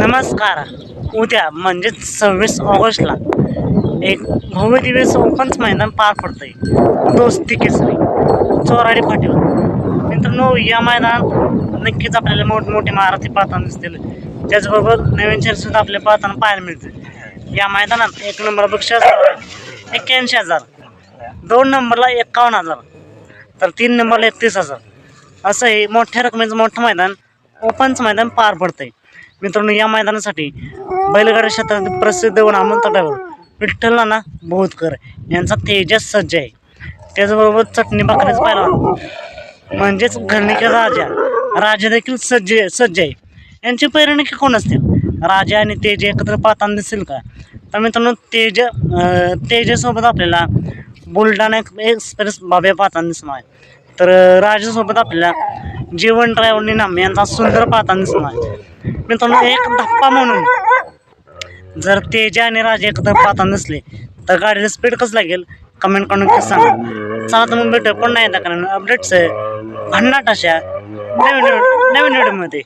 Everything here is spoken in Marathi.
नमस्कार. उद्या म्हणजेच सव्वीस ऑगस्टला एक भव्य दिवस मैदान पार पडतंय. दोस्ती केसरी. चोराडी फाटीवर मित्रांनो या मैदानात नक्कीच आपल्याला मोठमोठे महारथी पाहताना दिसतील. त्याचबरोबर नवीन शहर सुद्धा आपल्याला पाहताना पाहायला मिळते या मैदानात एक नंबर बक्षीस एक्क्याऐंशी हजार दोन नंबरला एकावन्न हजार तर तीन नंबरला एकतीस हजार. असं हे मोठ्या रकमेचं मोठं मैदान ओपनच मैदान पार पडतंय. मित्रांनो या मैदानासाठी बैलगाडी क्षेत्रातील प्रसिद्ध व नामवंत विठ्ठल नाना बोधकर यांचा तेजस सज्ज आहे. त्याचबरोबर चटणी भाकरीच पाहिला म्हणजेच घरणिके राजा राजा देखील सज्ज सज्ज आहे. यांची पैरणीकी कोण असतील? राजा आणि तेज एकत्र पाहताना दिसेल का? तर मित्रांनो तेज तेजसोबत आपल्याला बुलढाणा एक्सप्रेस बाब्या पाहताना दिसणार आहे. तर राजासोबत आपल्याला जीवन ड्रायव्हर नाम यांचा सुंदर पाहताना दिसणार आहे. मित्रांनो एक धप्पा म्हणून जर तेजा आणि राजा एकत्र पाहताना नसले तर गाडीला स्पीड कसं लागेल? कमेंट करून नक्की सांगा. चला तर मग भेटू पण नाही कारण अपडेट्स भन्नाट अशा नवीन नवीन व्हिडिओमध्ये